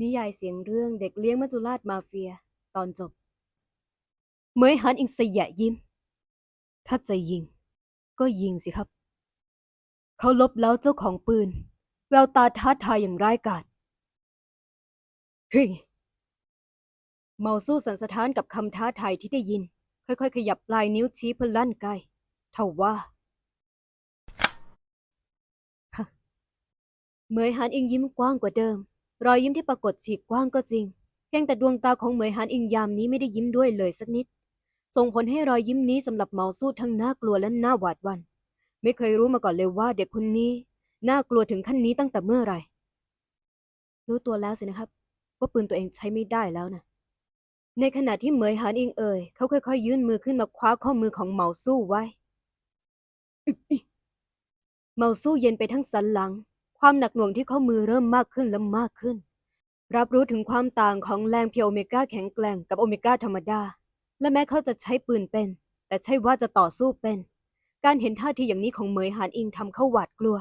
นิยายเสียงเรื่องเด็กเลี้ยงมัจจุราชมาเฟีย ตอนจบ เมยหันอิงสยะยิ้ม ถ้าจะยิง ก็ยิงสิครับ เขาลบแล้วเจ้าของปืน แววตาท้าทายอย่างร้ายกาจเฮ้ยเมาสู้สันสะท้านกับคำท้าทายที่ได้ยิน ค่อยๆ ขยับปลายนิ้วชี้เพื่อลั่นไกเท่าว่าเมยหันอิงยิ้มกว้างกว่าเดิม รอยยิ้มที่ปรากฏฉีกกว้างก็จริง เพียงแต่ดวงตาของเหมยหันอิงยามนี้ไม่ได้ยิ้มด้วยเลยสักนิด ส่งผลให้รอยยิ้มนี้สำหรับเมาสู้ทั้งน่ากลัวและน่าหวาดหวัน่นไม่เคยรู้มาก่อนเลยว่าเด็กคนนี้น่ากลัวถึงขั้นนี้ตั้งแต่เมื่อไหร่ รู้ตัวแล้วสินะครับ ว่าปืนตัวเองใช้ไม่ได้แล้วนะในขณะที่เหมยหานอิงเอ่ยเขาค่อยๆยื่นมือขึ้นมาคว้าข้อมือของเมาสู้ไว้ เมาสู้เย็นไปทั้งสันหลัง ความหนักหน่วงที่ข้อมือเริ่มมากขึ้นและมากขึ้น รับรู้ถึงความต่างของแรงเพียวโอเมก้าแข็งแกร่งกับโอเมก้าธรรมดา และแม้เขาจะใช้ปืนเป็น แต่ใช่ว่าจะต่อสู้เป็น การเห็นท่าทีอย่างนี้ของเหมยหานอิงทำเขาหวาดกลัว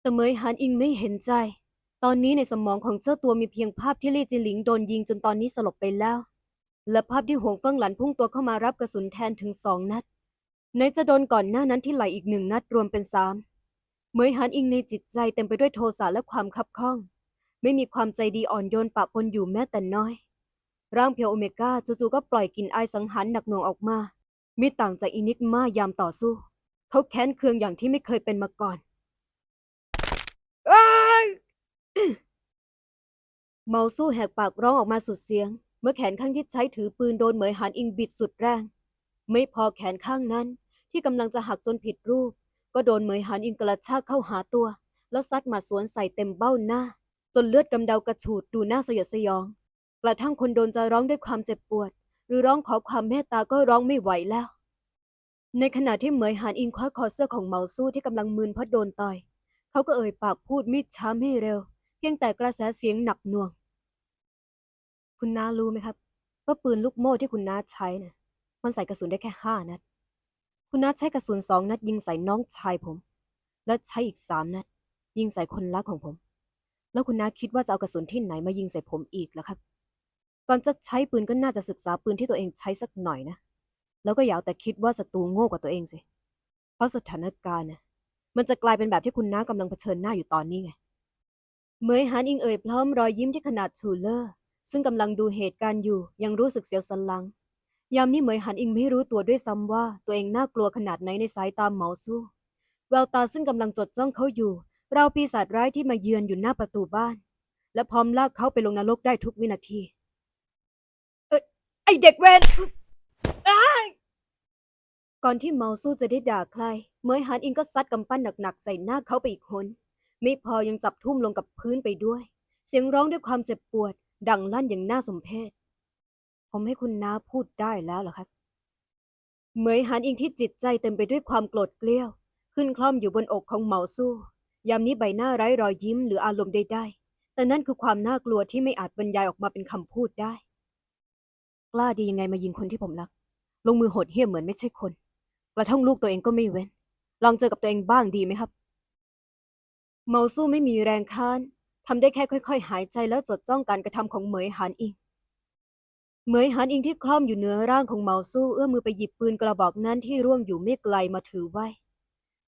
แต่เหมยหานอิงไม่เห็นใจ ตอนนี้ในสมองของเจ้าตัวมีเพียงภาพที่ลี่จิหลิงโดนยิงจนตอนนี้สลบไปแล้ว และภาพที่หวงเฟิงหลันพุ่งตัวเข้ามารับกระสุนแทนถึงสองนัดในจะโดนก่อนหน้านั้นที่ไหลอีกหนึ่งนัดรวมเป็นสาม เหมยหานอิงในจิตใจเต็มไปด้วยโทสะและความคับข้อง ไม่มีความใจดีอ่อนโยนปะปนอยู่แม้แต่น้อย ร่างเพียวโอเมก้าจู่ๆก็ปล่อยกลิ่นอายสังหารหนักหน่วงออกมาไม่ต่างจากอินิกมายามต่อสู้ เขาแค้นเคืองอย่างที่ไม่เคยเป็นมาก่อนอ้ายเมาสู้แหกปากร้องออกมาสุดเสียง เมื่อแขนข้างที่ใช้ถือปืนโดนเหมยหานอิงบิดสุดแรง ไม่พอแขนข้างนั้นที่กำลังจะหักจนผิดรูป ก็โดนเหมยหานอิงกระชากเข้าหาตัว แล้วซัดมาสวนใส่เต็มเบ้าหน้า จนเลือดกำเดากระฉูดดูหน้าสยดสยอง กระทั่งคนโดนจะร้องด้วยความเจ็บปวด หรือร้องขอความเมตตาก็ร้องไม่ไหวแล้ว ในขณะที่เหมยหานอิงคว้าคอเสื้อของเหมาสู้ที่กำลังมึนเพราะโดนต่อยเขาก็เอ่ยปากพูดมิดช้าไม่เร็ว เพียงแต่กระแสเสียงหนักหน่วง คุณน้ารู้ไหมครับ ว่าปืนลูกโม่ที่คุณน้าใช้น่ะมันใส่กระสุนได้แค่ห้านัด คุณน้าใช้กระสุนสองนัดยิงใส่น้องชายผม และใช้อีกสามนัด ยิงใส่คนรักของผม แล้วคุณน้าคิดว่าจะเอากระสุนที่ไหนมายิงใส่ผมอีกล่ะครับ ก่อนจะใช้ปืนก็น่าจะศึกษาปืนที่ตัวเองใช้สักหน่อยนะ แล้วก็อย่าแต่คิดว่าศัตรูโง่กว่าตัวเองสิ เพราะสถานการณ์น่ะมันจะกลายเป็นแบบที่คุณน้ากำลังเผชิญหน้าอยู่ตอนนี้ไงเหมยหันอิงเอ่ยพร้อมรอยยิ้มที่ขนาดชูเลอร์ ซึ่งกำลังดูเหตุการณ์อยู่ยังรู้สึกเสียวสันหลัง ยามนี้เหมยหันอิงไม่รู้ตัวด้วยซ้ำว่าตัวเองน่ากลัวขนาดไหนในสายตาเหมาสู้แววตาซึ่งกำลังจดจ้องเขาอยู่เราปีศาจร้ายที่มาเยือนอยู่หน้าประตูบ้าน และพร้อมลากเขาไปลงนรกได้ทุกวินาที เอ้ยไอเด็กเวนอ้ายก่อนที่เมาสู้จะได้ด่าใครเหมยหันอิงก็ซัดกำปั้นหนักๆใส่หน้าเขาไปอีกคนไม่พอยังจับทุ่มลงกับพื้นไปด้วย เสียงร้องด้วยความเจ็บปวด ดังลั่นอย่างน่าสมเพช ผมให้คุณน้าพูดได้แล้วเหรอครับเหมยหันอิงที่จิตใจเต็มไปด้วยความโกรธเกลี้ยว ขึ้นคล่อมอยู่บนอกของเหมาสู้ ยามนี้ใบหน้าไร้รอยยิ้มหรืออารมณ์ใดๆแต่นั่นคือความน่ากลัวที่ไม่อาจบรรยายออกมาเป็นคำพูดได้ กล้าดียังไงมายิงคนที่ผมรัก ลงมือโหดเหี้ยมเหมือนไม่ใช่คน กระทั่งลูกตัวเองก็ไม่เว้น ลองเจอกับตัวเองบ้างดีไหมครับ เมาสู้ไม่มีแรงค้านทำได้แค่ค่อย ๆ หายใจแล้วจดจ้องการกระทำของเหมยหานอิง เหมยหานอิงที่คล่อมอยู่เหนือร่างของเมาสู้เอื้อมมือไปหยิบปืนกระบอกนั้นที่ร่วงอยู่ไม่ไกลมาถือไว้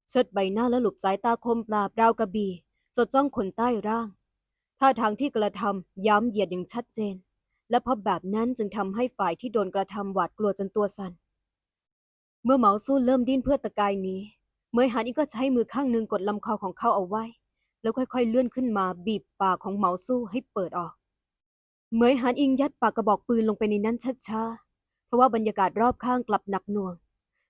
เชิดใบหน้าและหลบสายตาคมปราบราวกระบี่จดจ้องคนใต้ร่าง ท่าทางที่กระทำย้ำเหยียดอย่างชัดเจน และเพราะแบบนั้นจึงทำให้ฝ่ายที่โดนกระทำหวาดกลัวจนตัวสั่นเมื่อเหมาสู้เริ่มดิ้นเพื่อตะกายหนี้เหมยหานอิงก็ใช้มือข้างหนึ่งกดลำคอของเขาเอาไว้ แล้วค่อยๆเลื่อนขึ้นมาบีบปากของเหมาสู้ให้เปิดออก เหมยหานอิงยัดปากกระบอกปืนลงไปในนั้นช้าๆเพราะว่าบรรยากาศรอบข้างกลับหนักหน่วง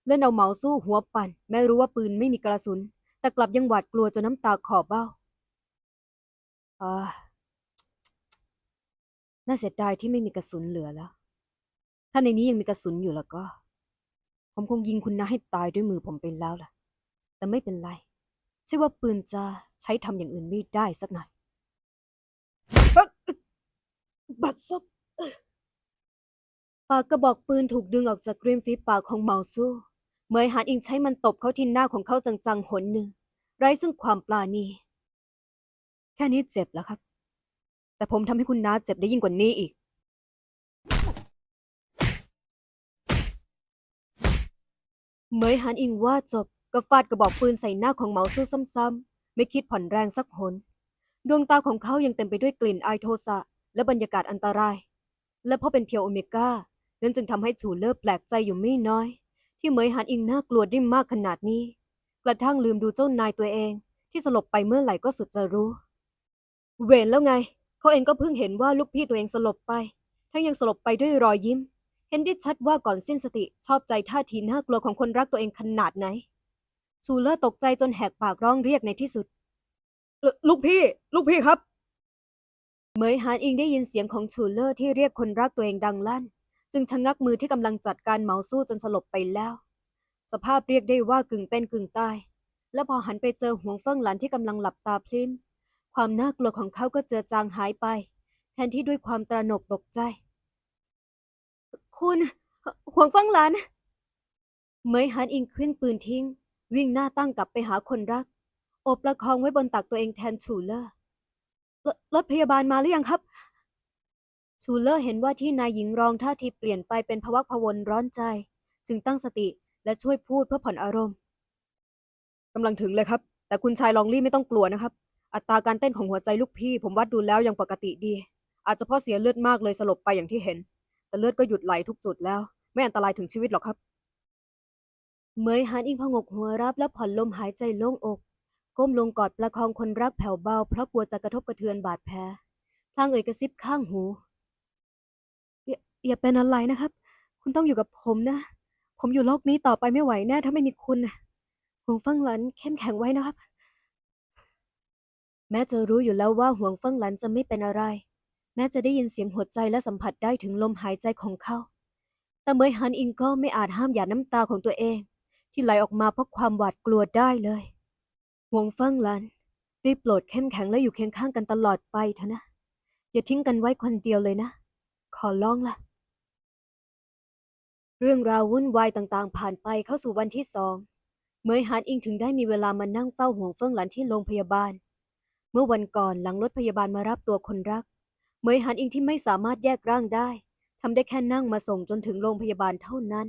และเอาเหมาสู้หัวปั่น แม้รู้ว่าปืนไม่มีกระสุน แต่กลับยังหวาดกลัวจนน้ำตาขอบเบ้าอ่าน่าเสียดายที่ไม่มีกระสุนเหลือแล้ว ถ้าในนี้ยังมีกระสุนอยู่แล้วก็ ผมคงยิงคุณน้าให้ตายด้วยมือผมไปแล้วล่ะ แต่ไม่เป็นไรใช่ว่าปืนจะใช้ทำอย่างอื่นไม่ได้สักหน่อย บัดซบปากกระบอกปืนถูกดึงออกจากริมฝีปากของเหมาสู้เหมยหานอิงใช้มันตบเข้าที่หน้าของเขาจังๆหนหนึ่ง ไร้ซึ่งความปลาณี แค่นี้เจ็บแล้วครับ แต่ผมทำให้คุณน้าเจ็บได้ยิ่งกว่านี้อีกเหมยหันอิงว่าจบก็ฟาดกระบอกปืนใส่หน้าของเหมาสู้ซ้ำๆไม่คิดผ่อนแรงสักหน ดวงตาของเขายังเต็มไปด้วยกลิ่นอายโทสะ และบรรยากาศอันตราย และเพราะเป็นเพียวโอเมก้านั่นจึงทำให้ฉูเลิศแปลกใจอยู่ไม่น้อย ที่เหมยหันอิงน่ากลัวได้มากขนาดนี้ กระทั่งลืมดูเจ้านายตัวเอง ที่สลบไปเมื่อไหร่ก็สุดจะรู้ เวรแล้วไง เขาเองก็เพิ่งเห็นว่าลูกพี่ตัวเองสลบไป ทั้งยังสลบไปด้วยรอยยิ้ม เห็นได้ชัดว่าก่อนสิ้นสติชอบใจท่าทีน่ากลัวของคนรักตัวเองขนาดไหนชูเลอร์ตกใจจนแหกปากร้องเรียกในที่สุดลูกพี่ ลูกพี่ครับ เหมยหานอิงได้ยินเสียงของชูเลอร์ที่เรียกคนรักตัวเองดังลั่น จึงชะงักมือที่กำลังจัดการเหมาสู้จนสลบไปแล้ว สภาพเรียกได้ว่ากึ่งเป็นกึ่งตาย และพอหันไปเจอหวงเฟิงหลันที่กำลังหลับตาพลิ้น ความน่ากลัวของเขาก็เจือจางหายไป แทนที่ด้วยความตระหนกตกใจ คุณหวงเฟิงหลันเหมยหานอิงเคลื่อนปืนทิ้ง วิ่งหน้าตั้งกลับไปหาคนรักโอบประคองไว้บนตักตัวเองแทนชูเลอร์ รรถพยาบาลมาหรือยังครับ ชูเลอร์เห็นว่าที่นายหญิงรองท่าทีเปลี่ยนไปเป็นพวักพวนร้อนใจ จึงตั้งสติและช่วยพูดเพื่อผ่อนอารมณ์กำลังถึงเลยครับ แต่คุณชายลองลี่ไม่ต้องกลัวนะครับ อัตราการเต้นของหัวใจลูกพี่ ผมวัดดูแล้วยังปกติดี อาจจะเพราะเสียเลือดมากเลยสลบไปอย่างที่เห็น แต่เลือดก็หยุดไหลทุกจุดแล้ว ไม่อันตรายถึงชีวิตหรอกครับ เมยหานอิงพงกหัวรับและผ่อนลมหายใจโล่งอก ก้มลงกอดประคองคนรักแผ่วเบา เพราะกลัวจะกระทบกระเทือนบาดแผลพลางเอ่ยกระซิบข้างหูอย่าอย่าเป็นอะไรนะครับ คุณต้องอยู่กับผมนะ ผมอยู่โลกนี้ต่อไปไม่ไหวแน่ถ้าไม่มีคุณห่วงฟิงหลันเข้มแข็งไว้นะครับ แม้จะรู้อยู่แล้วว่าห่วงฟิงหลันจะไม่เป็นอะไร แม้จะได้ยินเสียงหัวใจและสัมผัสได้ถึงลมหายใจของเขา แต่เหมยหันอิงก็ไม่อาจห้ามหยาดน้ำตาของตัวเอง ที่ไหลออกมาเพราะความหวาดกลัวได้เลย ห่วงเฟิงหลันได้โปรดเข้มแข็งและอยู่เคียงข้างกันตลอดไปเถอะนะ อย่าทิ้งกันไว้คนเดียวเลยนะ ขอร้องล่ะ เรื่องราววุ่นวายต่างๆ ผ่านไปเข้าสู่วันที่สองเมยหานอิงถึงได้มีเวลามานั่งเฝ้าห่วงเฟิงหลันที่โรงพยาบาล เมื่อวันก่อนหลังรถพยาบาลมารับตัวคนรัก เมยหานอิงที่ไม่สามารถแยกร่างได้ทำได้แค่นั่งมาส่งจนถึงโรงพยาบาลเท่านั้น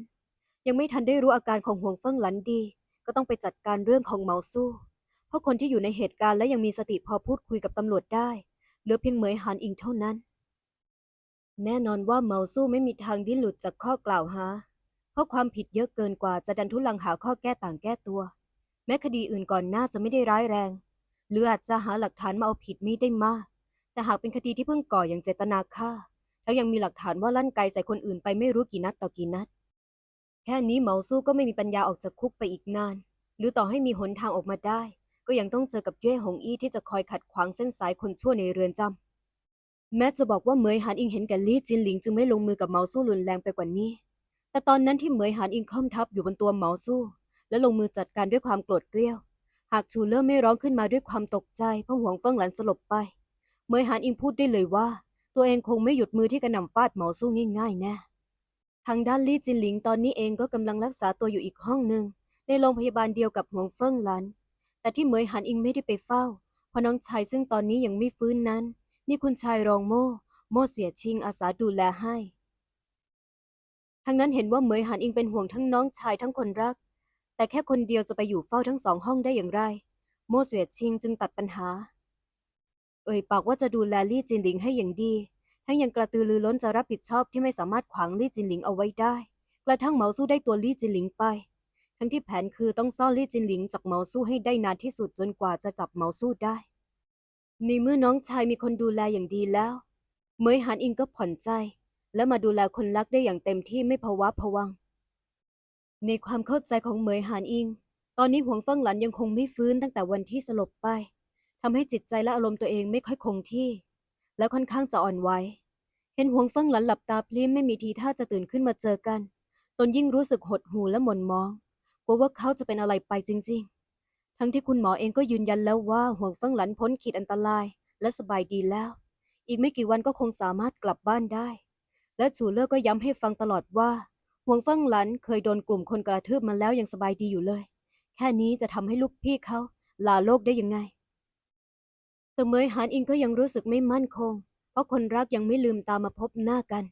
ยังไม่ทันได้รู้อาการของห่วงเฟิงหลันดี ก็ต้องไปจัดการเรื่องของเหมาสู้ เพราะคนที่อยู่ในเหตุการณ์และยังมีสติพอพูดคุยกับตำรวจได้ เหลือเพียงเหมยหานอิงเท่านั้น แน่นอนว่าเหมาสู้ไม่มีทางดิ้นหลุดจากข้อกล่าวหา เพราะความผิดเยอะเกินกว่าจะดันทุลังหาข้อแก้ต่างแก้ตัว แม้คดีอื่นก่อนหน้าจะไม่ได้ร้ายแรง หรืออาจจะหาหลักฐานมาเอาผิดไม่ได้มาก แต่หากเป็นคดีที่เพิ่งก่ออย่างเจตนาฆ่า แล้วยังมีหลักฐานว่าลั่นไกใส่คนอื่นไปไม่รู้กี่นัดต่อกี่นัด แค่นี้เหมาสู้ก็ไม่มีปัญญาออกจากคุกไปอีกนาน หรือต่อให้มีหนทางออกมาได้ ก็ยังต้องเจอกับเย่หงอี้ที่จะคอยขัดขวางเส้นสายคนชั่วในเรือนจำแม้จะบอกว่าเหมยหานอิงเห็นแก่ลี่จินหลิงจึงไม่ลงมือกับเหมาสู้รุนแรงไปกว่านี้ แต่ตอนนั้นที่เหมยหานอิงค่อมทับอยู่บนตัวเหมาสู้ และลงมือจัดการด้วยความโกรธเกรี้ยว หากชูเลอร์ไม่ร้องขึ้นมาด้วยความตกใจเพราะห่วงเฟิงหลันสลบไปเหมยหานอิงพูดได้เลยว่า ตัวเองคงไม่หยุดมือที่กระหน่ำฟาดเหมาสู้ง่ายๆแน่ทางด้านลี่จินหลิงตอนนี้เองก็กำลังรักษาตัวอยู่อีกห้องหนึ่งในโรงพยาบาลเดียวกับห่วงเฟิงหลัน แต่ที่เหมยหานอิงไม่ได้ไปเฝ้า เพราะน้องชายซึ่งตอนนี้ยังไม่ฟื้นนั้น มีคุณชายรองโม่ โม่เสียชิงอาสาดูแลให้ ทั้งนั้นเห็นว่าเหมยหานอิงเป็นห่วงทั้งน้องชายทั้งคนรัก แต่แค่คนเดียวจะไปอยู่เฝ้าทั้งสองห้องได้อย่างไร โม่เสียชิงจึงตัดปัญหา เอ่ยปากว่าจะดูแลลี่จินหลิงให้อย่างดี ทั้งยังกระตือรือร้นจะรับผิดชอบที่ไม่สามารถขวางลี่จินหลิงเอาไว้ได้ กระทั่งเหมาสู้ได้ตัวลี่จินหลิงไป ทั้งที่แผนคือต้องซ่อนลี่จินหลิงจากเมาสู้ให้ได้นานที่สุดจนกว่าจะจับเมาสู้ได้ ในเมื่อน้องชายมีคนดูแลอย่างดีแล้วเหมยหานอิงก็ผ่อนใจ และมาดูแลคนรักได้อย่างเต็มที่ไม่ภาวะผวัง ในความเข้าใจของเหมยหานอิง ตอนนี้หวงเฟิงหลันยังคงไม่ฟื้นตั้งแต่วันที่สลบไปทำให้จิตใจและอารมณ์ตัวเองไม่ค่อยคงที่ และค่อนข้างจะอ่อนไหวเห็นหวงเฟิงหลันหลับตาพลิ้มไม่มีทีท่าจะตื่นขึ้นมาเจอกัน ตนยิ่งรู้สึกหดหู่และหม่นมอง กลัวว่าเขาจะเป็นอะไรไปจริง ๆ ทั้งที่คุณหมอเองก็ยืนยันแล้วว่าห่วงเฟิงหลันพ้นขีดอันตรายและสบายดีแล้ว อีกไม่กี่วันก็คงสามารถกลับบ้านได้ และฉูเล่อก็ย้ำให้ฟังตลอดว่าห่วงเฟิงหลันเคยโดนกลุ่มคนกระทืบมาแล้วยังสบายดีอยู่เลย แค่นี้จะทำให้ลูกพี่เขาลาโลกได้ยังไง แต่เมยหานอิงก็ยังรู้สึกไม่มั่นคง เพราะคนรักยังไม่ลืมตามาพบหน้ากัน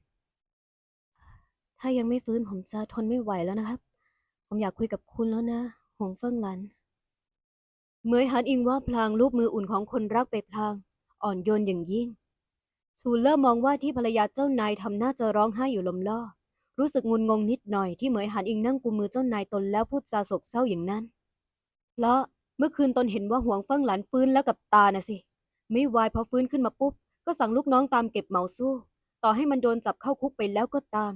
ถ้ายังไม่ฟื้นผมจะทนไม่ไหวแล้วนะครับ ผมอยากคุยกับคุณแล้วนะหงเฟิงหลันเหมยหันอิงว่าพลางรูปมืออุ่นของคนรักไปพลาง อ่อนโยนอย่างยิ่ง ชูเลอร์มองว่าที่ภรรยาเจ้านายทำหน้าจะร้องไห้อยู่ลมล่อ รู้สึกงุนงงนิดหน่อยที่เหมยหันอิงนั่งกุมมือเจ้านายตนแล้วพูดจาโศกเศร้าอย่างนั้น เพราะเมื่อคืนตนเห็นว่าหวงเฟิงหลานฟื้นแล้วกับตาน่ะสิ ไม่วายพอฟื้นขึ้นมาปุ๊บ ก็สั่งลูกน้องตามเก็บเหมาสู้ ต่อให้มันโดนจับเข้าคุกไปแล้วก็ตาม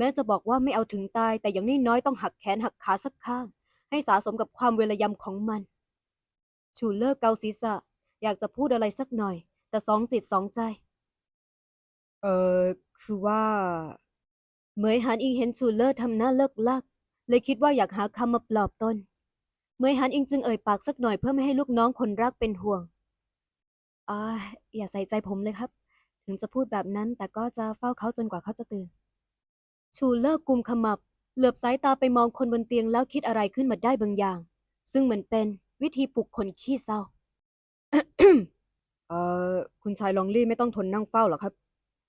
แม้จะบอกว่าไม่เอาถึงตาย แต่อย่างน้อยๆต้องหักแขนหักขาสักข้าง ให้สะสมกับความเวรยำของมัน ชูเลอร์เกาศีรษะ อยากจะพูดอะไรสักหน่อย แต่สองจิตสองใจ เออคือว่าเหมยหันอิงเห็นชูเลอร์ทำหน้าเลิกลัก เลยคิดว่าอยากหาคำมาปลอบตนเหมยหันอิงจึงเอ่ยปากสักหน่อยเพื่อไม่ให้ลูกน้องคนรักเป็นห่วงอ่าอย่าใส่ใจผมเลยครับ ถึงจะพูดแบบนั้นแต่ก็จะเฝ้าเขาจนกว่าเขาจะตื่น ชูเลอร์กุมขมับ เหลือบสายตาไปมองคนบนเตียงแล้วคิดอะไรขึ้นมาได้บางอย่าง ซึ่งเหมือนเป็นวิธีปลุกคนขี้เศร้า เอ่อ คุณชายลองลี่ไม่ต้องทนนั่งเฝ้าหรอกครับ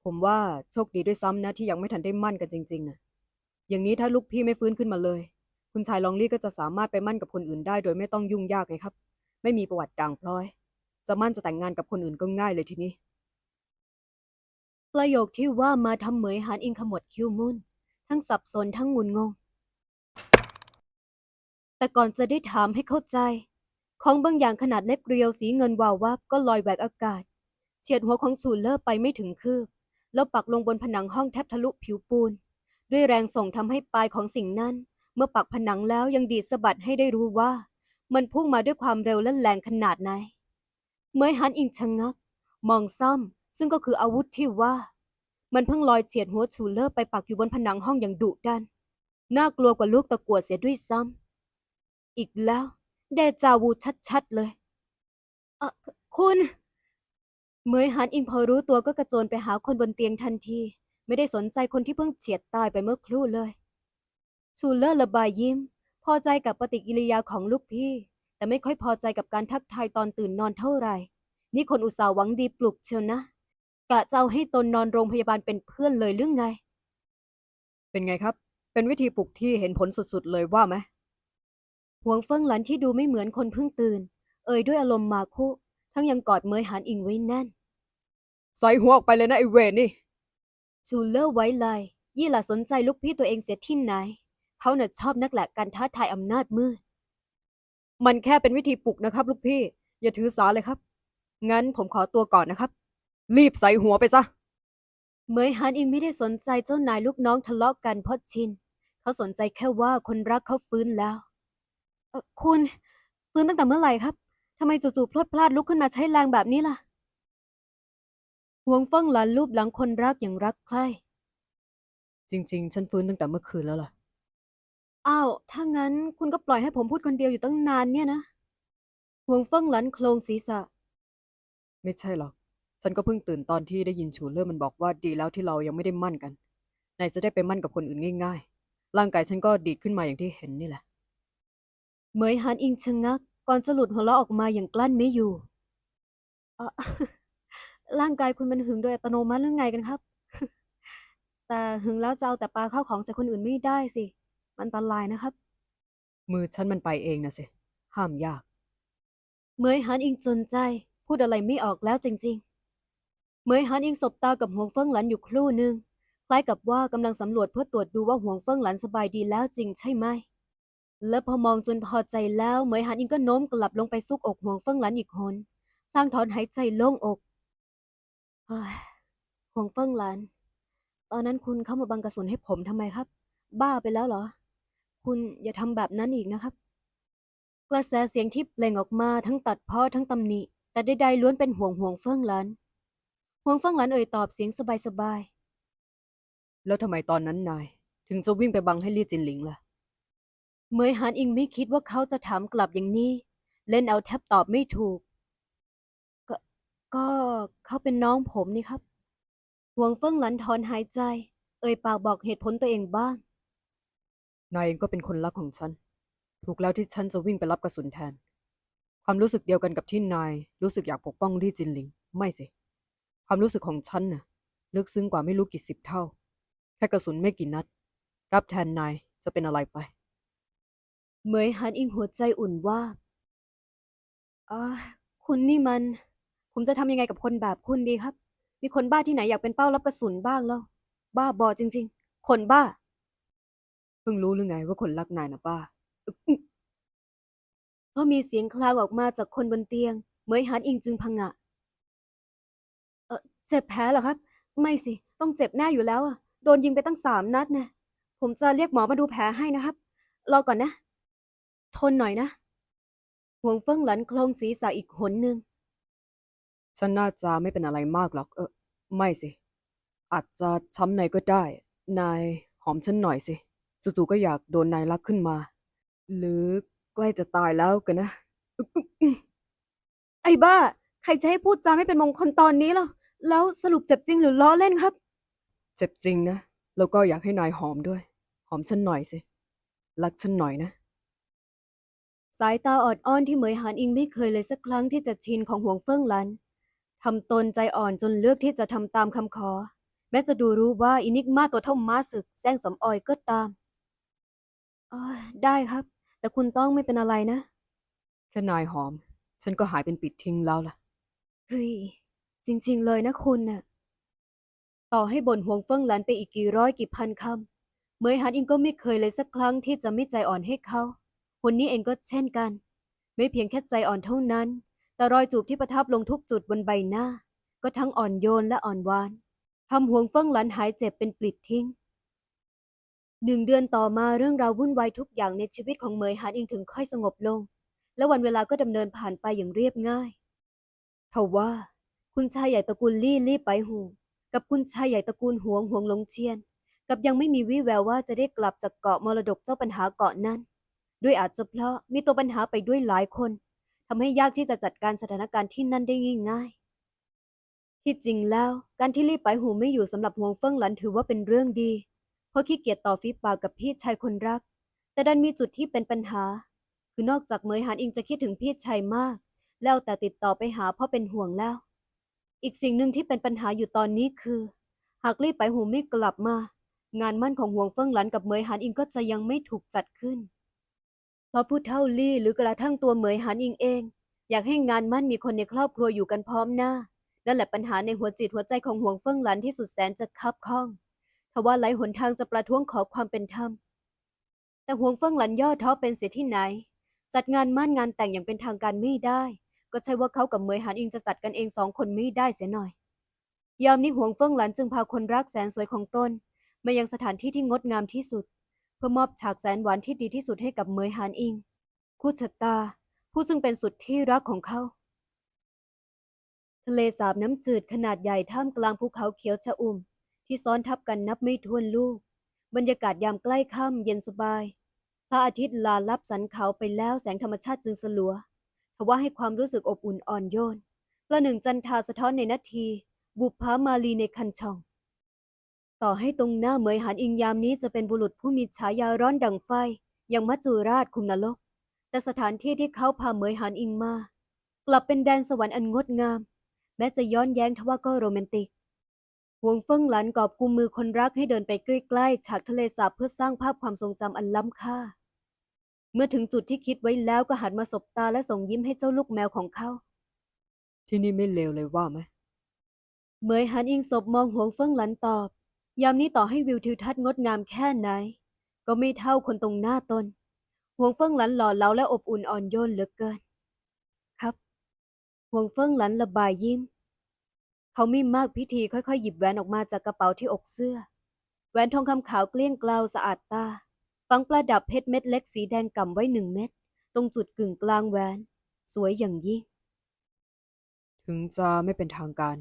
ผมว่าโชคดีด้วยซ้ำนะที่ยังไม่ทันได้มั่นกันจริงๆนะอย่างนี้ถ้าลูกพี่ไม่ฟื้นขึ้นมาเลย คุณชายลองลี่ก็จะสามารถไปมั่นกับคนอื่นได้ โดยไม่ต้องยุ่งยากเลยครับ ไม่มีประวัติด่างพร้อย จะมั่นจะแต่งงานกับคนอื่นก็ง่ายเลยทีนี้ ประโยคที่ว่ามาทำเหมยหานอิงขมวดคิ้วมุ่น ทั้งสับสนทั้งงุนงง แต่ก่อนจะได้ถามให้เข้าใจ ของบางอย่างขนาดเล็กเรียวสีเงินวาววับก็ลอยแหวกอากาศ เฉียดหัวของชูเลอร์ไปไม่ถึงคืบ แล้วปักลงบนผนังห้องแทบทะลุผิวปูน ด้วยแรงส่งทำให้ปลายของสิ่งนั้น เมื่อปักผนังแล้วยังดีดสะบัดให้ได้รู้ว่า มันพุ่งมาด้วยความเร็วและแรงขนาดไหน เมยหันอิงชะงัก มองซ่อมซึ่งก็คืออาวุธที่ว่า มันเพิ่งลอยเฉียดหัวชูเลอร์ไปปักอยู่บนผนังห้องอย่างดุดัน น่ากลัวกว่าลูกตะกั่วเสียด้วยซ้ำ อีกแล้ว เดจาวูชัดๆเลยเออคุณเหมยหันอิงพอรู้ตัวก็กระโจนไปหาคนบนเตียงทันที ไม่ได้สนใจคนที่เพิ่งเฉียดตายไปเมื่อครู่เลย ชูเลอร์ระบายยิ้ม พอใจกับปฏิกิริยาของลูกพี่ แต่ไม่ค่อยพอใจกับการทักทายตอนตื่นนอนเท่าไหร่ นี่คนอุตส่าห์หวังดีปลุกเชียวนะ กะจะเอาให้ตนนอนโรงพยาบาลเป็นเพื่อนเลยหรือไง เป็นไงครับ เป็นวิธีปลุกที่เห็นผลสุดๆเลยว่าไหมหวงเฟิงหลันที่ดูไม่เหมือนคนเพิ่งตื่น เอ่ยด้วยอารมณ์มาคุทั้งยังกอดเมยหานอิงไว้แน่น ใส่หัวออกไปเลยนะไอเวนี่ ชูเลอร์ไว้ลายยี่หล่ะสนใจลูกพี่ตัวเองเสียที่ไหน เขาน่ะชอบนักแหละการท้าทายอำนาจมืด มันแค่เป็นวิธีปลุกนะครับ ลูกพี่ อย่าถือสาเลยครับ งั้นผมขอตัวก่อนนะครับ รีบใส่หัวไปซะ เหมยฮันอิงไม่ได้สนใจเจ้านายลูกน้องทะเลาะกันเพราะชิน เขาสนใจแค่ว่าคนรักเขาฟื้นแล้วเอ่อคุณฟื้นตั้งแต่เมื่อไหร่ครับทำไมจู่ๆพลดพลาดลุกขึ้นมาใช้แรงแบบนี้ล่ะหวงเฟิงหลานรูปหลังคนรักอย่างรักใคร่ จริง ๆ ฉันฟื้นตั้งแต่เมื่อคืนแล้วล่ะ อ้าว ถ้างั้นคุณก็ปล่อยให้ผมพูดคนเดียวอยู่ตั้งนานเนี่ยนะหวงเฟิงหลันโครงศีรษะ ไม่ใช่หรอก ฉันก็เพิ่งตื่นตอนที่ได้ยินชูเลอร์มันบอกว่าดีแล้วที่เรายังไม่ได้มั่นกันไหนจะได้ไปมั่นกับคนอื่นง่าย ๆ ร่างกายฉันก็ดีดขึ้นมาอย่างที่เห็นนี่แหละ เหมยหานอิงชะงัก ก่อนจะหลุดหัวเราะออกมาอย่างกลั้นไม่อยู่เอ่อร่างกายคุณมันหึงโดยอัตโนมัติหรือไงกันครับ แต่หึงแล้วจะเอาแต่ปลาเข้าของใส่คนอื่นไม่ได้สิ มันอันตรายนะครับ มือฉันมันไปเองนะสิห้ามยาก เหมยหันอิงจนใจ พูดอะไรไม่ออกแล้วจริงๆ เหมยหันอิงสบตากับหวงเฟิงหลันอยู่ครู่หนึ่งคล้ายกับว่ากำลังสำรวจเพื่อตรวจดูว่าหวงเฟิงหลันสบายดีแล้วจริงใช่ไหม และพอมองจนพอใจแล้วเหมยหันอิงก็โน้มกลับลงไปซุกอกหวงเฟิงหลันอีกหนพลางถอนหายใจโล่งอกเฮ้ยหวงเฟิงหลัน ตอนนั้นคุณเข้ามาบังกระสุนให้ผมทำไมครับ บ้าไปแล้วเหรอ คุณอย่าทำแบบนั้นอีกนะครับ กระแสเสียงที่เปล่งออกมาทั้งตัดพ้อทั้งตำหนิ แต่ใดๆล้วนเป็นห่วงห่วงเฟิงหลัน ห่วงเฟิงหลันเอ่ยตอบเสียงสบายๆ แล้วทำไมตอนนั้นนาย ถึงจะวิ่งไปบังให้ลี่จินหลิงล่ะ เหมยหานอิงไม่คิดว่าเขาจะถามกลับอย่างนี้ เล่นเอาแทบตอบไม่ถูก ก็ก็เขาเป็นน้องผมนี่ครับห่วงเฟิงหลันถอนหายใจ เอ่ยปากบอกเหตุผลตัวเองบ้าง นายเองก็เป็นคนรักของฉัน ถูกแล้วที่ฉันจะวิ่งไปรับกระสุนแทน ความรู้สึกเดียวกันกับที่นายรู้สึกอยากปกป้องลี่จินหลิง ไม่สิ ความรู้สึกของฉันน่ะ ลึกซึ้งกว่าไม่รู้กี่สิบเท่า แค่กระสุนไม่กี่นัด รับแทนนายจะเป็นอะไรไป เหมยหันอิงหัวใจอุ่นว่าอาคุณนี่มัน ผมจะทำยังไงกับคนแบบคุณดีครับ มีคนบ้าที่ไหนอยากเป็นเป้ารับกระสุนบ้างแล้ว บ้าบอจริง ๆ คนบ้า เพิ่งรู้หรือไงว่าคนรักนายนะป้าเพราะมีเสียงคลางออกมาจากคนบนเตียง เหมยหันอิงจึงพังงะ เออเจ็บแผลเหรอครับ ไม่สิ ต้องเจ็บแน่อยู่แล้วอะโดนยิงไปตั้งสามนัดนะผมจะเรียกหมอมาดูแผลให้นะครับ รอก่อนนะ ทนหน่อยนะห่วงเฟิ่งหลันโคลงศีรษะอีกหนหนึ่ง ฉันน่าจะไม่เป็นอะไรมากหรอก เออ ไม่สิ อาจจะช้ำในก็ได้ นายหอมฉันหน่อยสิ จู่ๆก็อยากโดนนายรักขึ้นมา หรือใกล้จะตายแล้วกันนะ ไอ้บ้า ใครจะให้พูดจาไม่เป็นมงคลตอนนี้ล่ะ แล้วสรุปเจ็บจริงหรือล้อเล่นครับ เจ็บจริงนะ แล้วก็อยากให้นายหอมด้วย หอมฉันหน่อยสิ รักฉันหน่อยนะ สายตาออดอ้อนที่เหมยหานอิงไม่เคยเลยสักครั้งที่จะชินของห่วงเฟิ่งหลันทำตนใจอ่อนจนเลือกที่จะทำตามคำขอ แม้จะดูรู้ว่าอินิกมาตัวเท่าม้าศึกแซงสำออยก็ตามเอยได้ครับ แต่คุณต้องไม่เป็นอะไรนะ แค่นายหอม ฉันก็หายเป็นปิดทิ้งแล้วล่ะ เฮ้ย จริง ๆ เลยนะคุณน่ะ ต่อให้บ่นห่วงเฟิ่งหลันไปอีกกี่ร้อยกี่พันคำเหมยหานอิงก็ไม่เคยเลยสักครั้งที่จะไม่ใจอ่อนให้เขาคนนี้เองก็เช่นกัน ไม่เพียงแค่ใจอ่อนเท่านั้น แต่รอยจูบที่ประทับลงทุกจุดบนใบหน้า ก็ทั้งอ่อนโยนและอ่อนหวานทำห่วงเฟิ่งหลันหายเจ็บเป็นปลิดทิ้งหนึ่งเดือนต่อมาเรื่องราววุ่นวายทุกอย่างในชีวิตของเหมยหานอิงถึงค่อยสงบลง และวันเวลาก็ดำเนินผ่านไปอย่างเรียบง่ายทว่า คุณชายใหญ่ตระกูลลี่ลี่ไปหูกับคุณชายใหญ่ตระกูลหวงหวงหลงเชียน กับยังไม่มีวี่แววว่าจะได้กลับจากเกาะมรดกเจ้าปัญหาเกาะนั้น ด้วยอาจจะเพราะมีตัวปัญหาไปด้วยหลายคนทำให้ยากที่จะจัดการสถานการณ์ที่นั่นได้ง่ายๆ ที่จริงแล้วการที่ลี่ไปหูไม่อยู่สำหรับหวงเฟิ่งหลันถือว่าเป็นเรื่องดี เพราะขี้เกียจต่อฝีปากกับพี่ชายคนรัก แต่ดันมีจุดที่เป็นปัญหา คือนอกจากเมยหานอิงจะคิดถึงพี่ชายมาก แล้วแต่ติดต่อไปหาเพราะเป็นห่วงแล้ว อีกสิ่งหนึ่งที่เป็นปัญหาอยู่ตอนนี้คือ หากลี่ไปหูไม่กลับมา งานมั่นของห่วงเฟิงหลันกับเหมยหานอิงก็จะยังไม่ถูกจัดขึ้น เพราะผู้เท่าลี่หรือกระทั่งตัวเหมยหานอิงเอง อยากให้งานมั่นมีคนในครอบครัวอยู่กันพร้อมหน้า นั่นแหละปัญหาในหัวจิตหัวใจของห่วงเฟิงหลันที่สุดแสนจะคับข้องทว่าหลายหนทางจะประท้วงขอความเป็นธรรม แต่ห่วงเฟิงหลันย่อท้อเป็นเสียที่ไหน จัดงานมั่นงานแต่งอย่างเป็นทางการไม่ได้ ก็ใช่ว่าเขากับเมยหานอิงจะจัดกันเองสองคนไม่ได้เสียหน่อย ยามนี้หวงเฟิงหลันจึงพาคนรักแสนสวยของตนมายังสถานที่ที่งดงามที่สุด เพื่อมอบฉากแสนหวานที่ดีที่สุดให้กับเมยหานอิง คู่ชะตา ผู้ซึ่งเป็นสุดที่รักของเขา ทะเลสาบน้ำจืดขนาดใหญ่ท่ามกลางภูเขาเขียวชะอุ่ม ที่ซ้อนทับกันนับไม่ถ้วนลูก บรรยากาศยามใกล้ค่ำเย็นสบายพระอาทิตย์ลาลับสันเขาไปแล้วแสงธรรมชาติจึงสลัว ทว่าให้ความรู้สึกอบอุ่นอ่อนโยน ประหนึ่งจันทาสะท้อนในนาที บุพภามาลีในคันช่อง ต่อให้ตรงหน้าเหมยหานอิงยามนี้จะเป็นบุรุษผู้มีฉายาร้อนดังไฟอย่างมัจจุราชคุมนรก แต่สถานที่ที่เขาพาเหมยหานอิงมา กลับเป็นแดนสวรรค์อันงดงาม แม้จะย้อนแย้งทว่าก็โรแมนติกหวงเฟิงหลันกอบกุมมือคนรักให้เดินไปใกล้ๆฉากทะเลสาบเพื่อสร้างภาพความทรงจำอันล้ำค่า เมื่อถึงจุดที่คิดไว้แล้วก็หันมาสบตาและส่งยิ้มให้เจ้าลูกแมวของเขา ที่นี่ไม่เลวเลยว่าไหมเหมยหันอิงศบมองหวงเฟิงหลันตอบ ยามนี้ต่อให้วิวทิวทัศน์งดงามแค่ไหน ก็ไม่เท่าคนตรงหน้าตนหวงเฟิงหลันหล่อเหลาและอบอุ่นอ่อนโยนเหลือเกิน ครับหวงเฟิงหลันระบายยิ้ม เขาไม่มากพิธีค่อยๆ หยิบแหวนออกมาจากกระเป๋าที่อกเสื้อ แหวนทองคำขาวเกลี้ยงเกลาวสะอาดตา ฝังประดับเพชรเม็ดเล็กสีแดงก่ำไว้หนึ่งเม็ดตรงจุดกึ่งกลางแหวน สวยอย่างยิ่ง ถึงจะไม่เป็นทางการ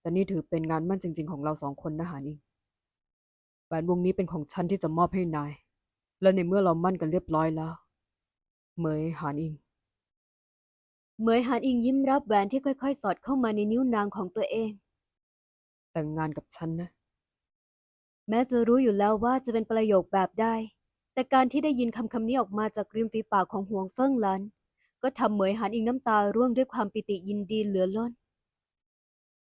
แต่นี่ถือเป็นงานมั่นจริง ๆ ของเราสองคนนะหานิงแหวนวงนี้เป็นของฉันที่จะมอบให้นาย และในเมื่อเรามั่นกันเรียบร้อยแล้ว เหมยหานอิง เหมยหานอิงยิ้มรับแหวนที่ค่อย ๆ สอดเข้ามาในนิ้วนางของตัวเอง แต่งงานกับฉันนะ แม้จะรู้อยู่แล้วว่าจะเป็นประโยคแบบใด แต่การที่ได้ยินคำคำนี้ออกมาจากริมฝีปากของหวงเฟิงหลัน ก็ทำเหมยหานอิงน้ำตาร่วงด้วยความปิติยินดีเหลือล้น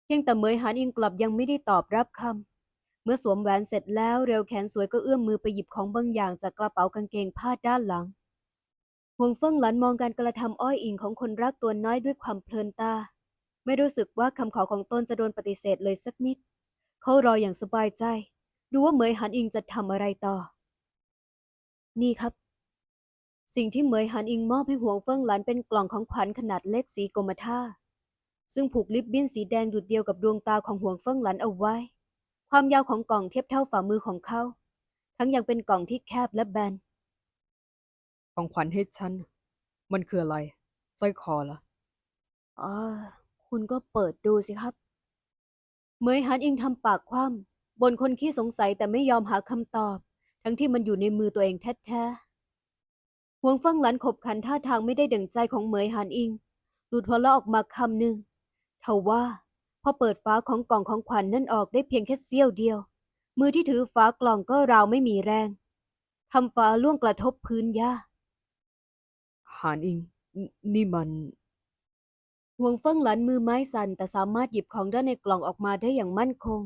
เพียงแต่เหมยหานอิงกลับยังไม่ได้ตอบรับคำ เมื่อสวมแหวนเสร็จแล้วเร็วแขนสวยก็เอื้อมมือไปหยิบของบางอย่างจากกระเป๋ากางเกงผ้าด้านหลังห่วงเฟิงหลันมองการกระทำอ้อยอิงของคนรักตัวน้อยด้วยความเพลินตา ไม่รู้สึกว่าคำขอของตนจะโดนปฏิเสธเลยสักนิด เขารออย่างสบายใจ ดูว่าเหมยหันอิงจะทำอะไรต่อ นี่ครับ สิ่งที่เหมยหันอิงมอบให้ห่วงเฟิงหลันเป็นกล่องของขวัญขนาดเล็กสีกรมท่า ซึ่งผูกลิบบิ้นสีแดงดุดเดียวกับดวงตาของห่วงเฟิงหลันเอาไว้ ความยาวของกล่องเทียบเท่าฝ่ามือของเขา ทั้งยังเป็นกล่องที่แคบและแบน ของขวัญให้ฉัน มันคืออะไรสร้อยคอเหรออ๋อคุณก็เปิดดูสิครับ เหมยหันอิงทำปากคว่ำบนคนขี้สงสัยแต่ไม่ยอมหาคำตอบ ทั้งที่มันอยู่ในมือตัวเองแท้ๆห่วงฟังหลันขบขันท่าทางไม่ได้ดั่งใจของเหมยหันอิงหลุดหัวเราะออกมาคำหนึ่งเทว่าพอเปิดฝาของกล่องของขวัญนนั่นออกได้เพียงแค่เสี้ยวเดียว มือที่ถือฝากล่องก็ราวไม่มีแรงทำฝาล่วงกระทบพื้นหญ้าหานอิงนนี่มันห่วงเฟิงหลันมือไม้สั่นแต่สามารถหยิบของด้านในกล่องออกมาได้อย่างมั่นคง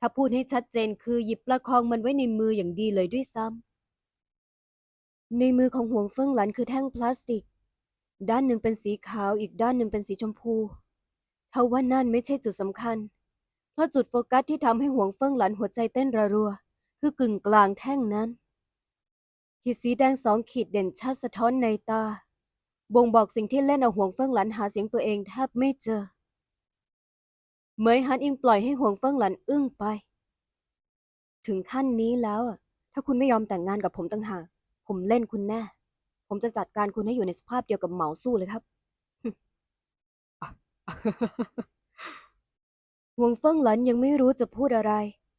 ถ้าพูดให้ชัดเจนคือหยิบประคองมันไว้ในมืออย่างดีเลยด้วยซ้ำ ในมือของห่วงเฟิงหลันคือแท่งพลาสติก ด้านหนึ่งเป็นสีขาวอีกด้านหนึ่งเป็นสีชมพูเทว่านั่นไม่ใช่จุดสำคัญ เพราะจุดโฟกัสที่ทำให้ห่วงเฟิงหลันหัวใจเต้นระรัว คือกึ่งกลางแท่งนั้น ขีดสีแดงสองขีดเด่นชัดสะท้อนในตา บ่งบอกสิ่งที่เล่นเอาห่วงเฟิงหลันหาเสียงตัวเองแทบไม่เจอ เหมยฮันอิงปล่อยให้ห่วงเฟิงหลันอึ้งไป ถึงขั้นนี้แล้วอะถ้าคุณไม่ยอมแต่งงานกับผมตั้งหากผมเล่นคุณแน่ ผมจะจัดการคุณให้อยู่ในสภาพเดียวกับเหมาสู้เลยครับห่วงเฟิงหลันยังไม่รู้จะพูดอะไร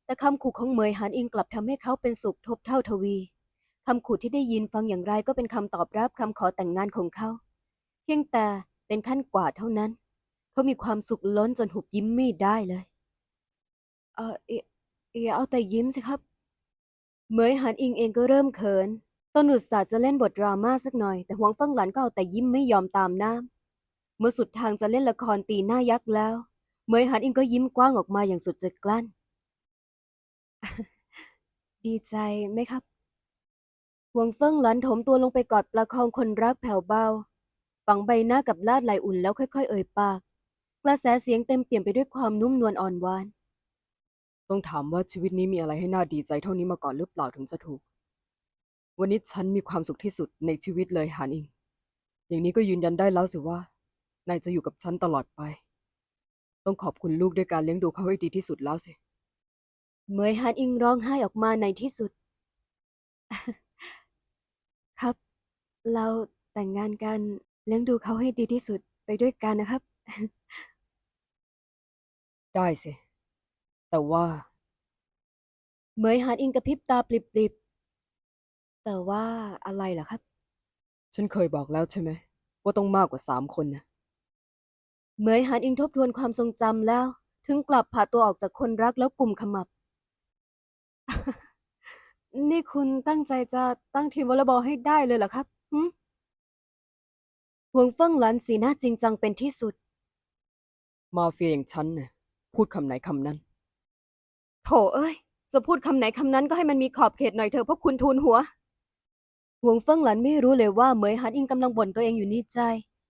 แต่คำขู่ของเหมยหันอิงกลับทำให้เขาเป็นสุขทบเท่าทวีคำขู่ที่ได้ยินฟังอย่างไรก็เป็นคำตอบรับคำขอแต่งงานของเขา เพียงแต่เป็นขั้นกว่าเท่านั้น เขามีความสุขล้นจนหุบยิ้มไม่ได้เลย เออเออย่าเอาแต่ยิ้มสิครับ เหมยหันอิงเองก็เริ่มเขินต้นอุตสาห์จะเล่นบทดราม่าสักหน่อย แต่หวงฟังหลันก็เอาแต่ยิ้มไม่ยอมตามน้ำเมื่อสุดทางจะเล่นละครตีหน้ายักษ์แล้ว เหมยหันอิงก็ยิ้มกว้างออกมาอย่างสุดจะกลั้น ดีใจไหมครับหวงเฟิงหลันถมตัวลงไปกอดประคองคนรักแผ่วเบา ฝังใบหน้ากับลาดไหลอุ่นแล้วค่อย ๆ เอ่ยปาก กระแสเสียงเต็มเปี่ยมไปด้วยความนุ่มนวลอ่อนหวาน ต้องถามว่าชีวิตนี้มีอะไรให้น่าดีใจเท่านี้มาก่อนหรือเปล่าถึงจะถูก วันนี้ฉันมีความสุขที่สุดในชีวิตเลยหานอิง อย่างนี้ก็ยืนยันได้แล้วสิว่านายจะอยู่กับฉันตลอดไป ต้องขอบคุณลูกด้วยการเลี้ยงดูเขาให้ดีที่สุดแล้วสิ เมยฮันอิงร้องไห้ออกมาในที่สุด ครับ เราแต่งงานกันเลี้ยงดูเขาให้ดีที่สุดไปด้วยกันนะครับ ได้สิ แต่ว่า เหมยฮันอิงกระพริบตาปลิบๆ แต่ว่าอะไรล่ะครับ ฉันเคยบอกแล้วใช่ไหม ว่าต้องมากกว่าสามคนนะเหมยฮันอิงทบทวนความทรงจำแล้ว ถึงกลับพาตัวออกจากคนรักแล้วกลุ่มขมับ นี่คุณตั้งใจจะตั้งทีมวอลเลย์บอลให้ได้เลยเหรอครับหึหวงเฟิงหลันสีหน้าจริงจังเป็นที่สุด มาเฟียอย่างฉันน่ะ พูดคำไหนคำนั้น โถเอ้ย จะพูดคำไหนคำนั้นก็ให้มันมีขอบเขตหน่อยเถอะเพราะคุณทูลหัวหวงเฟิงหลันไม่รู้เลยว่าเหมยฮันอิงกำลังบ่นตัวเองอยู่ในใจ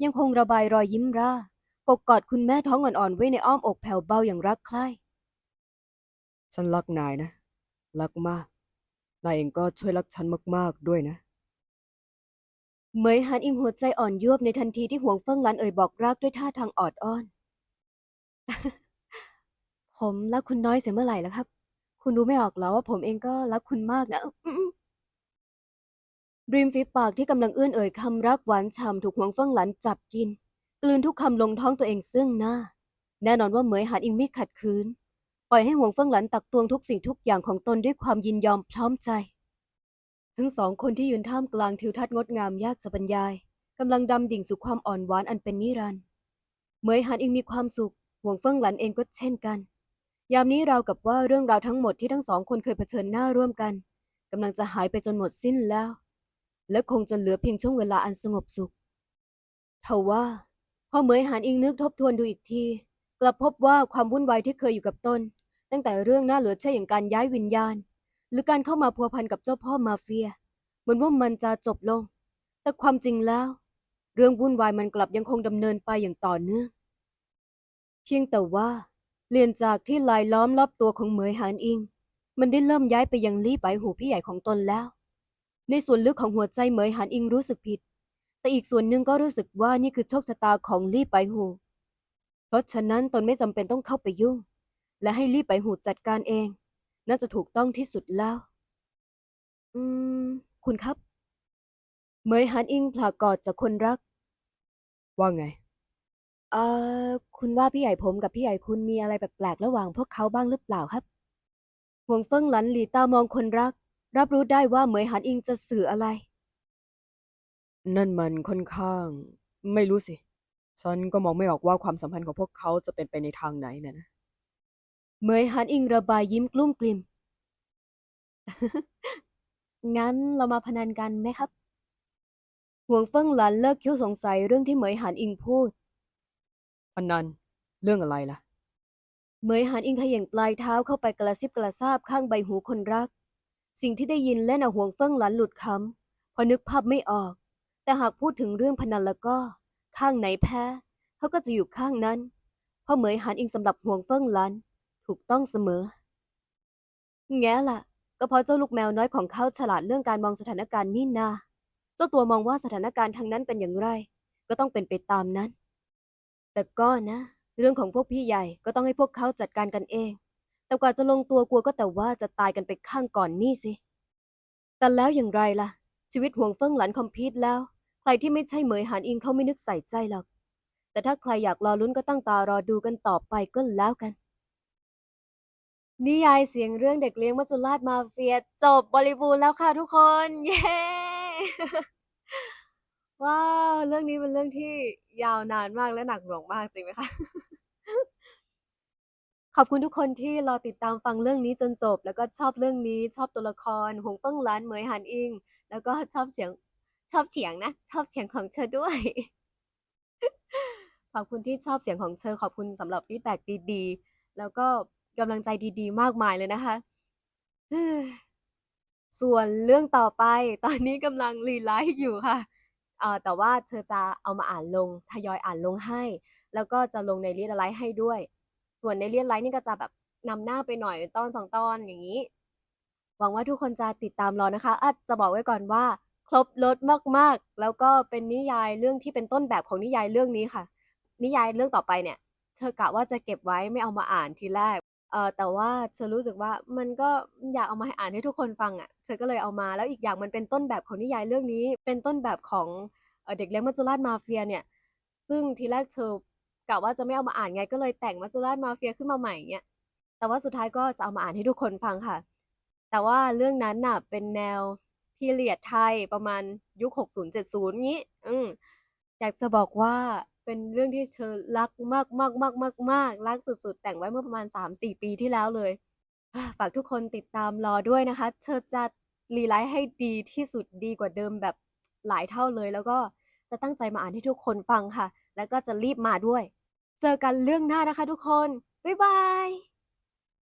ยังคงระบายรอยยิ้มร่ากกกอดคุณแม่ท้องอ่อนๆไว้ในอ้อมอกแผ่วเบาอย่างรักใคร่ฉันรักนายนะ รักมาก นายเองก็ช่วยรักฉันมากๆด้วยนะ เหมยฮันอิงหัวใจอ่อนยวบในทันทีที่หวงเฟิงหลันเอ่ยบอกรักด้วยท่าทางออดอ้อน ผมรักคุณน้อยเสียเมื่อไหร่แล้วครับ คุณรู้ไม่ออกเหรอว่าผมเองก็รักคุณมากนะริมฝีปากที่กำลังเอื้อนเอ่ยคำรักหวานฉ่ำถูกหวงเฟิงหลันจับกิน กลืนทุกคำลงท้องตัวเองซึ่งหน้า แน่นอนว่าเหมยฮันอิงไม่ขัดขืน ปล่อยให้หวงเฟิงหลันตักตวงทุกสิ่งทุกอย่างของตนด้วยความยินยอมพร้อมใจ ทั้งสองคนที่ยืนท่ามกลางทิวทัศน์งดงามยากจะบรรยายกำลังดำดิ่งสู่ความอ่อนหวานอันเป็นนิรันดร์เหมยหันเองมีความสุขห่วงเฟิงหลันเองก็เช่นกัน ยามนี้ราวกับว่าเรื่องราวทั้งหมดที่ทั้งสองคนเคยเผชิญหน้าร่วมกันกำลังจะหายไปจนหมดสิ้นแล้ว และคงจะเหลือเพียงช่วงเวลาอันสงบสุขทว่าพอเหมยหันอิงนึกทบทวนดูอีกที กลับพบว่าความวุ่นวายที่เคยอยู่กับตนตั้งแต่เรื่องน่าเหลือเชื่ออย่างการย้ายวิญญาณ หรือการเข้ามาพัวพันกับเจ้าพ่อมาเฟีย เหมือนว่ามันจะจบลง แต่ความจริงแล้ว เรื่องวุ่นวายมันกลับยังคงดำเนินไปอย่างต่อเนื่องเพียงแต่ว่า เลี่ยนจากที่ลายล้อมรอบตัวของเหมยหานอิง มันได้เริ่มย้ายไปยังลี่ไปหูพี่ใหญ่ของตนแล้ว ในส่วนลึกของหัวใจเหมยหานอิงรู้สึกผิด แต่อีกส่วนหนึ่งก็รู้สึกว่านี่คือโชคชะตาของลี่ไปหู เพราะฉะนั้นตนไม่จำเป็นต้องเข้าไปยุ่ง และให้ลี่ไปหูจัดการเอง น่าจะถูกต้องที่สุดแล้ว อืม คุณครับเหมยหานอิงผลากอดจากคนรัก ว่าไง เอ่อ คุณว่าพี่ใหญ่ผมกับพี่ใหญ่คุณมีอะไรแปลกๆระหว่างพวกเขาบ้างหรือเปล่าครับ ห่วงเฟิงหลันหลีตามองคนรัก รับรู้ได้ว่าเหมยหานอิงจะสื่ออะไร นั่นมันค่อนข้าง ไม่รู้สิ ฉันก็มองไม่ออกว่าความสัมพันธ์ของพวกเขาจะเป็นไปในทางไหนนะนะเหมยหานอิงระบายยิ้มกลุ้มกลิ่ม งั้นเรามาพนันกันไหมครับ ห่วงเฟิงหลันเลิกคิ้วสงสัยเรื่องที่เหมยหานอิงพูด พนันเรื่องอะไรล่ะ เหมยหานอิงเขย่งปลายเท้าเข้าไปกระซิบกระซาบข้างใบหูคนรัก สิ่งที่ได้ยินเล่นาห่วงเฟิงหลันหลุดคำพอนึกภาพไม่ออก แต่หากพูดถึงเรื่องพนันแล้วก็ ข้างไหนแพ้เขาก็จะอยู่ข้างนั้น เพราะเหมยหานอิงสำหรับห่วงเฟิงหลันถูกต้องเสมอ แง่ล่ะ ก็เพราะเจ้าลูกแมวน้อยของเขาฉลาดเรื่องการมองสถานการณ์นี่นา เจ้าตัวมองว่าสถานการณ์ทางนั้นเป็นอย่างไร ก็ต้องเป็นไปตามนั้น แต่ก็นะ เรื่องของพวกพี่ใหญ่ก็ต้องให้พวกเขาจัดการกันเอง แต่กว่าจะลงตัวกลัวก็แต่ว่าจะตายกันไปข้างก่อนนี่สิ แต่แล้วอย่างไรล่ะ ชีวิตห่วงเฟิงหลันคอมพิวต์แล้ว ใครที่ไม่ใช่เหมยหานอิงเขาไม่นึกใส่ใจหรอก แต่ถ้าใครอยากรอลุ้นก็ตั้งตารอดูกันต่อไปก็แล้วกัน นิยายเสียงเรื่องเด็กเลี้ยงมัจจุราชมาเฟีย จบบริบูรณ์แล้วค่ะทุกคน เย้ ว้าวเรื่องนี้เป็นเรื่องที่ยาวนานมากและหนักหน่วงมากจริงไหมคะ ขอบคุณทุกคนที่รอติดตามฟังเรื่องนี้จนจบ แล้วก็ชอบเรื่องนี้ชอบตัวละคร หงเฟิงหลานเหมยหานอิง แล้วก็ชอบเสียงชอบเสียงนะ ชอบเสียงของเธอด้วย ขอบคุณที่ชอบเสียงของเธอขอบคุณสำหรับฟีดแบ็กดีๆ แล้วก็กำลังใจดีๆ มากมายเลยนะคะส่วนเรื่องต่อไปตอนนี้กำลังรีไลฟ์อยู่ค่ะ แต่ว่าเธอจะเอามาอ่านลงทยอยอ่านลงให้ แล้วก็จะลงในเรียลไลฟ์ให้ด้วย ส่วนในเรียลไลฟ์นี่ก็จะแบบนำหน้าไปหน่อยตอนสองตอนอย่างนี้ หวังว่าทุกคนจะติดตามรอนะคะอาจจะบอกไว้ก่อนว่า ครบรถมากๆ แล้วก็เป็นนิยายเรื่องที่เป็นต้นแบบของนิยายเรื่องนี้ค่ะ นิยายเรื่องต่อไปเนี่ย เธอกะว่าจะเก็บไว้ไม่เอามาอ่านทีแรก เออแต่ว่าเธอรู้สึกว่ามันก็อยากเอามาให้อ่านให้ทุกคนฟังอะเธอก็เลยเอามาแล้วอีกอย่างมันเป็นต้นแบบของนิยายเรื่องนี้ เป็นต้นแบบของเอเด็กเลี้ยงมัจจุราชมาเฟียเนี่ย ซึ่งทีแรกเธอกะว่าจะไม่เอามาอ่านไงก็เลยแต่งมัจจุราชมาเฟียขึ้นมาใหม่เงี้ยแต่ว่าสุดท้ายก็จะเอามาอ่านให้ทุกคนฟังค่ะ แต่ว่าเรื่องนั้นน่ะเป็นแนวพีเรียดไทยประมาณยุค 60-70งี้ อืมอยากจะบอกว่า เป็นเรื่องที่เธอรักมากมากมากมากมากรักสุดๆ แต่งไว้เมื่อประมาณ 3-4 ปีที่แล้วเลยฝากทุกคนติดตามรอด้วยนะคะ เธอจะรีไลท์ให้ดีที่สุดดีกว่าเดิมแบบหลายเท่าเลย แล้วก็จะตั้งใจมาอ่านให้ทุกคนฟังค่ะ แล้วก็จะรีบมาด้วย เจอกันเรื่องหน้านะคะทุกคน บ๊ายบาย